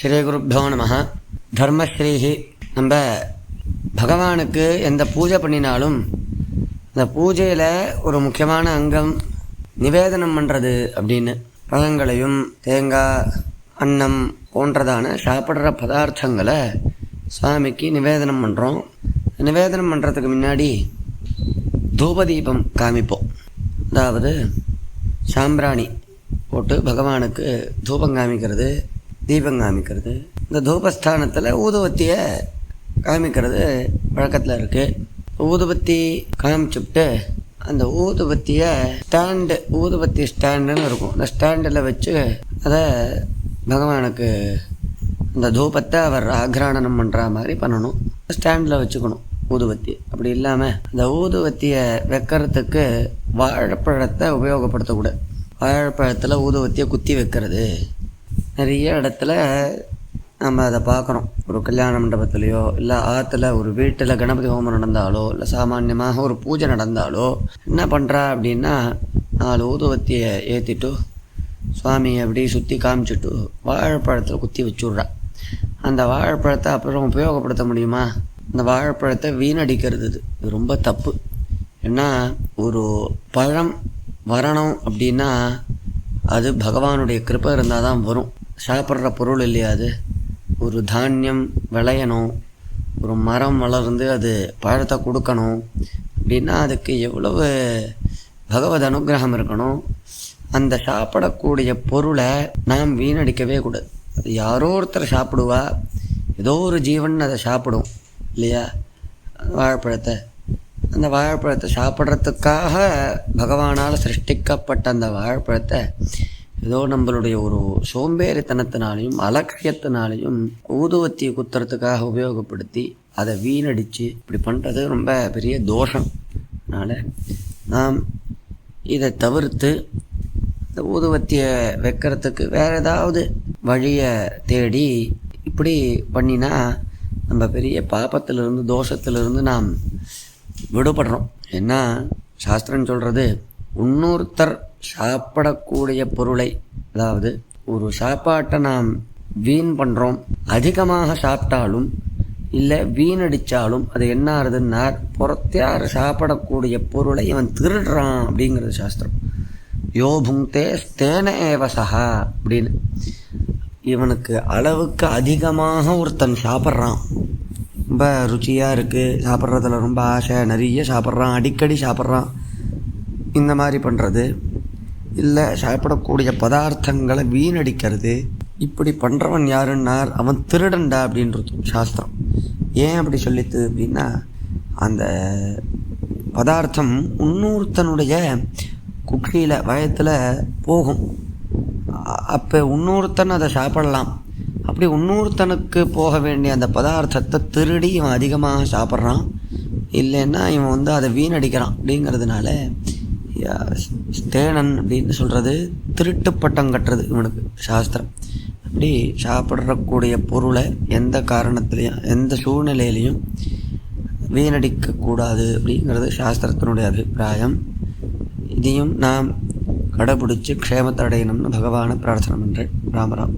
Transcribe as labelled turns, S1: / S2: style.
S1: ஸ்ரீ குருப்போ நம தர்மஸ்ரீஹி. நம்ம பகவானுக்கு எந்த பூஜை பண்ணினாலும் அந்த பூஜையில் ஒரு முக்கியமான அங்கம் நிவேதனம் பண்ணுறது அப்படின்னு. பழங்களையும் தேங்காய் அன்னம் போன்றதான சாப்பிட்ற பதார்த்தங்களை சுவாமிக்கு நிவேதனம் பண்ணுறோம் நிவேதனம் பண்ணுறதுக்கு முன்னாடி தூபதீபம் காமிப்போம். அதாவது சாம்பிராணி போட்டு பகவானுக்கு தூபம் காமிக்கிறது. தீபம் காமிக்கிறது. இந்த தூபஸ்தானத்தில் ஊதுவத்தியை காமிக்கிறது வழக்கத்தில் இருக்குது ஊதுபத்தி காமிச்சுட்டு அந்த ஊதுபத்தியை ஸ்டாண்டு ஊதுபத்தி ஸ்டாண்டுன்னு இருக்கும். அந்த ஸ்டாண்டில் வச்சு அதை பகவானுக்கு அந்த தூபத்தை அவர் ஆக்ராணனம் பண்ணுற மாதிரி பண்ணணும். ஸ்டாண்டில் வச்சுக்கணும் ஊதுபத்தி. அப்படி இல்லாமல் அந்த ஊதுபத்தியை வைக்கிறதுக்கு வாழைப்பழத்தை உபயோகப்படுத்தக்கூடாது. வாழைப்பழத்தில் ஊதுவத்தியை குத்தி வைக்கிறது. நிறைய இடத்துல நம்ம அதை பார்க்குறோம் ஒரு கல்யாண மண்டபத்துலேயோ இல்லை ஆற்றுல ஒரு வீட்டில் கணபதி ஹோமம் நடந்தாலோ இல்லை சாமான்யமாக ஒரு பூஜை நடந்தாலோ என்ன பண்ணுறா அப்படின்னா நாலு ஊதுவத்தியை ஏற்றிட்டு சுவாமியை அப்படி சுற்றி காமிச்சிட்டு வாழைப்பழத்தில் குத்தி வச்சுட்றா. அந்த வாழைப்பழத்தை அப்புறம் உபயோகப்படுத்த முடியுமா? அந்த வாழைப்பழத்தை வீணடிக்கிறது இது. இது ரொம்ப தப்பு. ஏன்னா ஒரு பழம் வரணும் அப்படின்னா அது பகவானுடைய கிருப்பை இருந்தால் தான் வரும். சாப்பிட்ற பொருள் இல்லையா அது? ஒரு தானியம் விளையணும் ஒரு மரம் வளர்ந்து அது பழத்தை கொடுக்கணும் அப்படின்னா அதுக்கு எவ்வளவு பகவத் அனுகிரகம் இருக்கணும்? அந்த சாப்பிடக்கூடிய பொருளை நாம் வீணடிக்கவே கூடாது. அது யாரோ ஒருத்தர் சாப்பிடுவா ஏதோ ஒரு ஜீவன் அதை சாப்பிடும் இல்லையா? வாழைப்பழத்தை. அந்த வாழைப்பழத்தை சாப்பிட்றதுக்காக பகவானால் சிருஷ்டிக்கப்பட்ட அந்த வாழைப்பழத்தை ஏதோ நம்மளுடைய ஒரு சோம்பேறித்தனத்தினாலையும் அலக்கியத்தினாலையும் ஊதுவத்தியை குத்துறதுக்காக உபயோகப்படுத்தி அதை வீணடித்து இப்படி பண்ணுறது ரொம்ப பெரிய தோஷம். அதனால் நாம் இதை தவிர்த்து இந்த ஊதுவத்தியை வைக்கிறதுக்கு வேறு ஏதாவது வழியை தேடி இப்படி பண்ணினா நம்ம பெரிய பாப்பத்திலிருந்து தோஷத்திலிருந்து நாம் விடுபடுறோம். ஏன்னா சாஸ்திரம் சொல்கிறது இன்னொருத்தர் சாப்பிடக்கூடிய பொருளை அதாவது ஒரு சாப்பாட்டை நாம் வீண் பண்ணுறோம் அதிகமாக சாப்பிட்டாலும் இல்லை வீணடித்தாலும் அது என்ன ஆகுதுன்னா புறத்தார் சாப்பிடக்கூடிய பொருளை இவன் திருடுறான் அப்படிங்கிறது சாஸ்திரம். யோ புங்தே ஸ்தேன ஏவசா அப்படின்னு. இவனுக்கு அளவுக்கு அதிகமாக ஒருத்தன் சாப்பிட்றான். ரொம்ப ருச்சியாக இருக்குது சாப்பிட்றதுல ரொம்ப ஆசை நிறைய சாப்பிட்றான் அடிக்கடி சாப்பிட்றான். இந்த மாதிரி பண்ணுறது இல்லை சாப்பிடக்கூடிய பதார்த்தங்களை வீணடிக்கிறது. இப்படி பண்ணுறவன் யாருன்னார்? அவன் திருடன்டா அப்படின்றது சாஸ்திரம். ஏன் அப்படி சொல்லித்து அப்படின்னா அந்த பதார்த்தம் இன்னொருத்தனுடைய குக்கியில் வயத்தில் போகும். அப்போ இன்னொருத்தன் அதை சாப்பிடலாம். அப்படி இன்னொருத்தனுக்கு போக வேண்டிய அந்த பதார்த்தத்தை திருடி இவன் அதிகமாக சாப்பிட்றான். இல்லைன்னா இவன் வந்து அதை வீணடிக்கிறான் அப்படிங்கிறதுனால ஸ்தேனன் அப்படின்னு சொல்கிறது திருட்டு பட்டம் கட்டுறது இவனுக்கு சாஸ்திரம். அப்படி சாப்பிட்றக்கூடிய பொருளை எந்த காரணத்துலேயும் எந்த சூழ்நிலையிலையும் வீணடிக்கக்கூடாது அப்படிங்கிறது சாஸ்திரத்தினுடைய அபிப்பிராயம். இதையும் நாம் கடைபிடிச்சு க்ஷேமத்தை அடையணும்னு பகவானை பிரார்த்தனை பண்ணுறேன் ராமராம்.